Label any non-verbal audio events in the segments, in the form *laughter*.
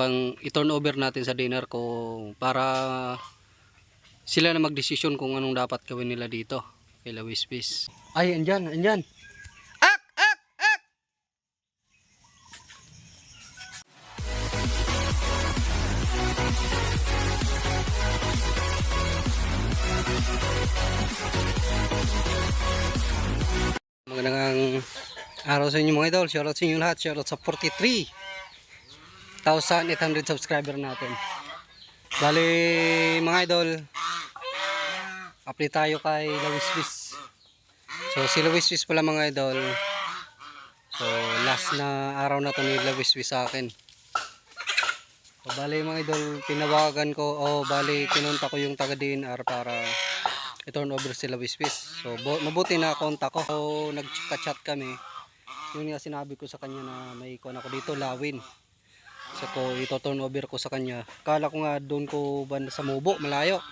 pang i-turn over natin sa dinner ko para sila na magdesisyon kung anong dapat gawin nila dito kay La Wispis. Ay, andyan, andyan. Ak! Ak! Ak! Magandang araw sa inyo mga idol. Shoutout sa inyo lahat. Shoutout sa 43,800 subscriber natin. Bali mga idol, update tayo kay Lawiswis. So si Lawiswis pala mga idol. So last na araw na to ni Lawiswis sa akin. So bali mga idol, pinawagan ko, oh bali kinunta ko yung taga DNR para i-turn over sila Wiswis. So mabuti na kontak ko. So nag-chat kami. Yun nga sinabi ko sa kanya na may kuan ako dito, lawin. So ko ito-turn over ko sa kanya. Kala ko nga doon ko banda sa Mubo, malayo.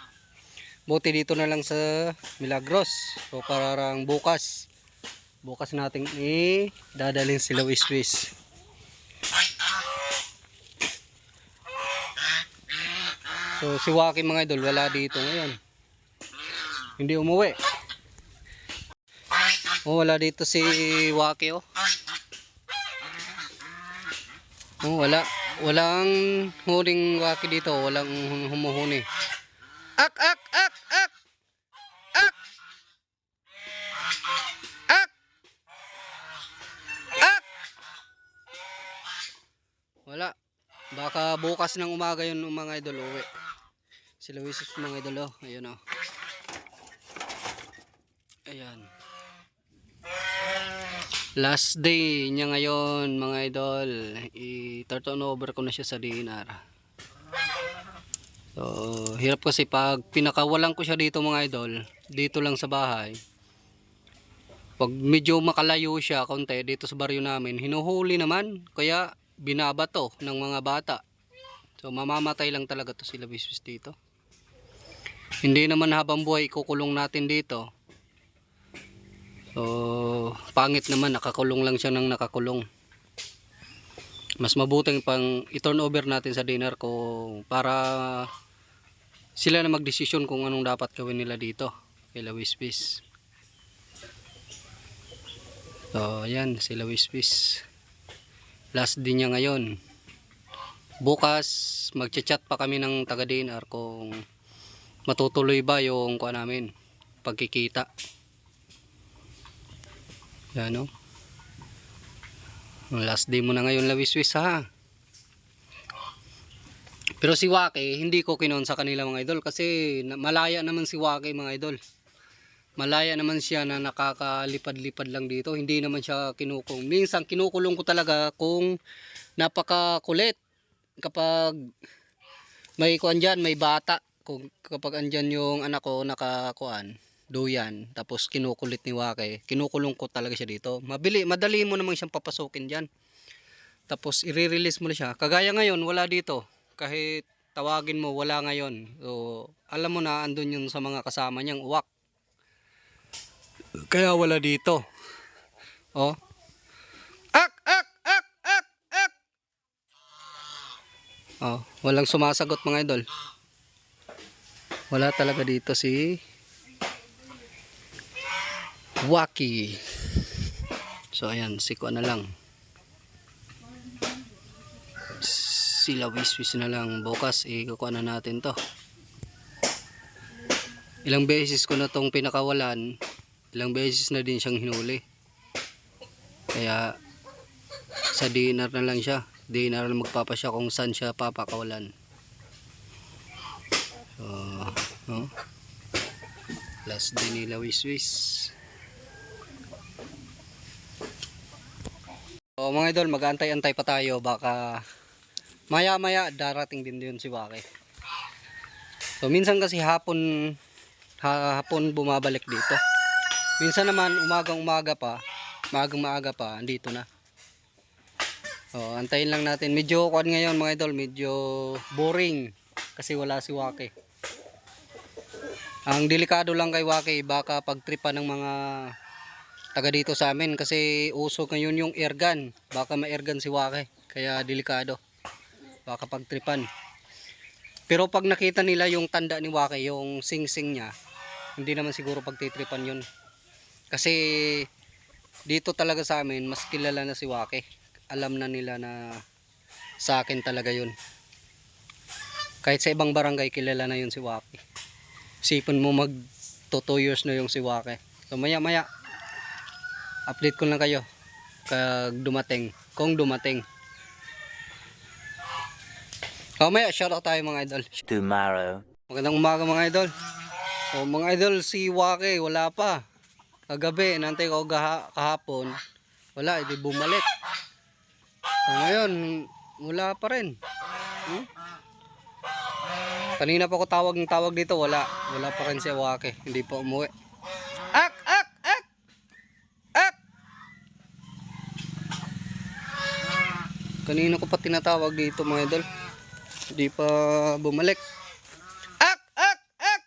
Buti dito na lang sa Milagros. So parang bukas. Bukas nating i dadalhin sila Wiswis. So si Waki mga idol wala dito ngayon. Hindi umuwi. Oh, wala dito si Waki oh. Oh, wala. Walang huling Waki dito, walang hum- humuhuni. Ak ak ak ak. Ak. Ak. Ak. Wala. Baka bukas ng umaga yun ng mga idol uwi. Si Luis mga idol oh. Ayun oh. Ayan. Last day niya ngayon mga idol. I-turn over ko na siya sa DNR. So, hirap kasi pag pinakawalan ko siya dito mga idol, dito lang sa bahay. Pag medyo makalayo siya konti dito sa baryo namin, hinuhuli naman. Kaya binabato ng mga bata. So, mamamatay lang talaga to sila biswis dito. Hindi naman habang buhay ikukulong natin dito. So, pangit naman, nakakulong lang siya ng nakakulong. Mas mabuting pang i-turn over natin sa dinner ko para sila na magdesisyon kung anong dapat gawin nila dito kay Lawispis. So, ayan, si Lawispis. Last din niya ngayon. Bukas, magchat-chat pa kami ng taga DNR kung matutuloy ba yung kuha namin, pagkikita. Yan o. Last day mo na ngayon lawiswis ha. Pero si Waki, hindi ko kinon sa kanila mga idol kasi malaya naman si Waki mga idol. Malaya naman siya na nakakalipad-lipad lang dito. Hindi naman siya kinukulong. Minsan kinukulong ko talaga kung napakakulit. Kapag may kuan dyan, may bata. Kung kapag andyan yung anak ko nakakuan, duyan, tapos kinukulit ni Wake, kinukulong ko talaga siya dito. Mabili, madali mo namang siyang papasukin dyan. Tapos i-release mo na siya. Kagaya ngayon, wala dito. Kahit tawagin mo, wala ngayon. So, alam mo na andun yung sa mga kasama niyang uwak. Kaya wala dito. Oh. Ak, ak, ak, ak, ak. Oh, walang sumasagot mga idol. Wala talaga dito si Waki. So ayan, siko na lang. Sila wiswis na lang. Bukas, ikukuha na natin to. Ilang beses ko na tong pinakawalan. Ilang beses na din siyang hinuli. Kaya sa dinner na lang siya. Dinner na magpapasya kung saan siya papakawalan. So, no? Last day nila wiswis. So mga idol, mag-antay-antay pa tayo. Baka maya-maya darating din yun si Waki. So minsan kasi hapon ha- hapon bumabalik dito. Minsan naman umagang umaga pa, maagang maaga pa, andito na. So antayin lang natin. Medyo kuan ngayon mga idol, medyo boring kasi wala si Waki. Ang delikado lang kay Waki, baka pagtripan ng mga taga dito sa amin kasi uso ngayon yung airgun. Baka ma-airgun si Waki, kaya delikado. baka pagtripan. Pero pag nakita nila yung tanda ni Waki, yung sing-sing niya, hindi naman siguro pagtitripan yun. Kasi dito talaga sa amin, mas kilala na si Waki. Alam na nila na sa akin talaga yun. Kahit sa ibang barangay, kilala na yun si Waki. Sipon mo mag to 2 years na yung si Waki. So maya maya, update ko lang kayo kag dumating. Kung dumating. Mamaya, shoutout tayo mga idol. tomorrow. Magandang umaga mga idol. So mga idol, si Waki wala pa. Kagabi, nantay ko kahapon. Wala, hindi bumalik. So ngayon, wala pa rin. Hmm? Kanina pa ko tawag ng tawag dito, wala. Wala pa rin si Waki. Hindi pa umuwi. Ak! Ak! Ak! Ak! Kanina ko pa tinatawag dito mga idol. Hindi pa bumalik. Ak! Ak! Ak!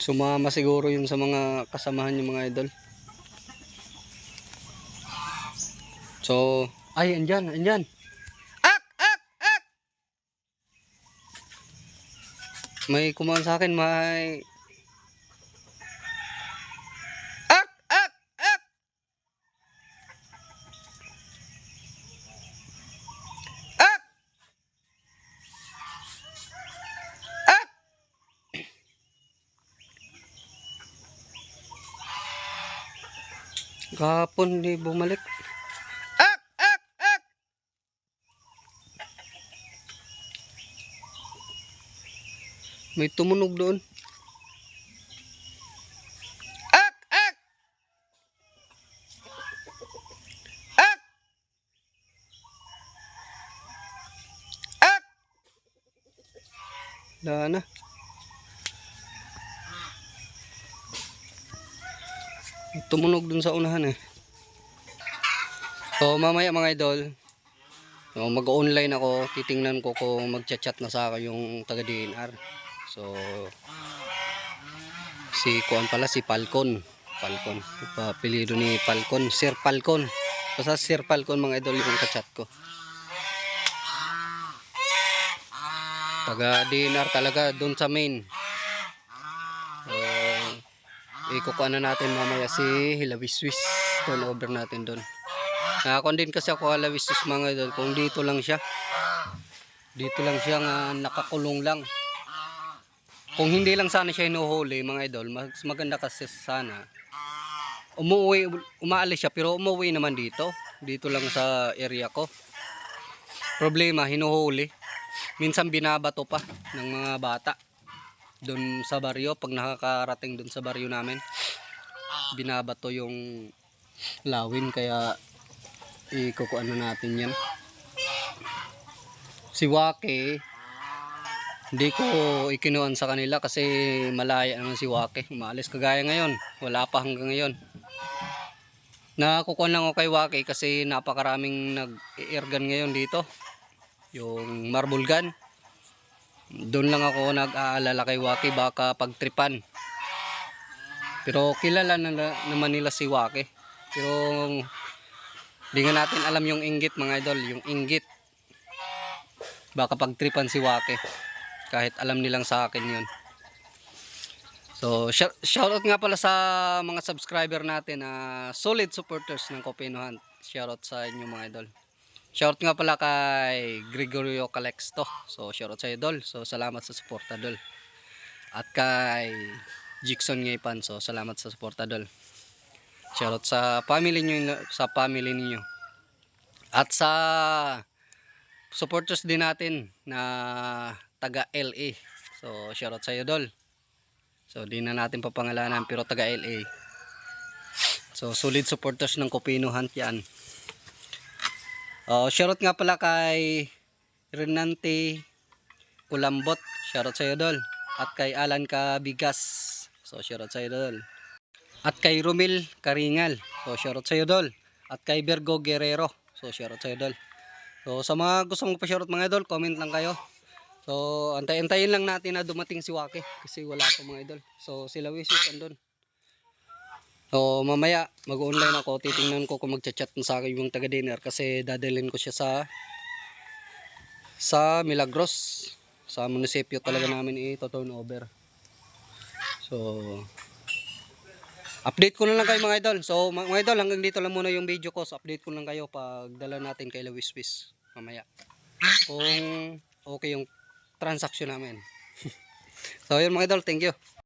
Sumama siguro yun sa mga kasamahan yung mga idol. So, ay, andyan, andyan. Ak! Ak! Ak! May kumain sa akin, may... Kahapon di bumalik. Ak! Ak! Ak! May tumunog doon. Ak! Ak! Ak! Ak! Wala na. May Tumunog dun sa unahan eh. So mamaya mga idol, so, mag-online ako, titingnan ko kung magchat-chat na sa akin yung taga DNR. So si Kuan pala si Falcon. Falcon. Papilido ni Falcon, Sir Falcon. Basta Sir Falcon mga idol yung kachat ko. Taga DNR talaga doon sa main. Ikukuha na natin mamaya si Hilawis Swiss. Turn over natin doon. Nakakon din kasi ako Hilawis Swiss mga idol. Kung dito lang siya. Dito lang siya nga nakakulong lang. Kung hindi lang sana siya hinuhuli mga idol, mas maganda kasi sana. Umuwi, umaalis siya pero umuwi naman dito. Dito lang sa area ko. Problema, hinuhuli. Minsan binabato pa ng mga bata. Doon sa baryo, pag nakakarating doon sa baryo namin, binabato yung lawin kaya ikukuan na natin yan. Si Wake, hindi ko ikinuan sa kanila kasi malaya naman si Wake. Umaalis kagaya ngayon. Wala pa hanggang ngayon. Nakukuha lang ako kay Wake kasi napakaraming nag-airgun ngayon dito. Yung marble gun. Doon lang ako nag-aalala kay Wake baka pagtripan. Pero kilala na, na- naman nila si Wake. Pero di nga natin alam yung inggit mga idol. Yung inggit. Baka pagtripan si Wake. Kahit alam nilang sa akin yun. So, shout shoutout nga pala sa mga subscriber natin na solid supporters ng Kopeno Hunt. Shoutout sa inyo mga idol. Shoutout nga pala kay Gregorio Calexto. So, shoutout sa idol. So, salamat sa suporta dol. At kay Jixon Ngaypan. So, salamat sa suporta dol. Shoutout sa family niyo sa family niyo. At sa supporters din natin na taga LA. So, shoutout sa iyo, Dol. So, di na natin papangalanan pero taga LA. So, solid supporters ng Copino Hunt yan. Oh, shoutout nga pala kay Renante Kulambot. Shoutout sa iyo, Dol. At kay Alan Kabigas. So, shoutout sa iyo, Dol. At kay Romil Karingal. So, shoutout sa iyo, Dol. At kay Virgo Guerrero. So, shoutout sa iyo, Dol. So, sa mga gustong pa-shoutout mga idol, comment lang kayo. So, antay-antayin lang natin na dumating si Waki kasi wala pa mga idol. So, sila Wisis andun. So, mamaya, mag-online ako. Titingnan ko kung magchat-chat na sa akin yung taga-dinner kasi dadalhin ko siya sa sa Milagros. Sa munisipyo talaga namin i-turn over. So, update ko na lang kayo mga idol. So, mga idol, hanggang dito lang muna yung video ko. So, update ko lang kayo pag dala natin kay Lawiswis mamaya. Kung okay yung transaction namin. *laughs* so, yun mga idol, thank you.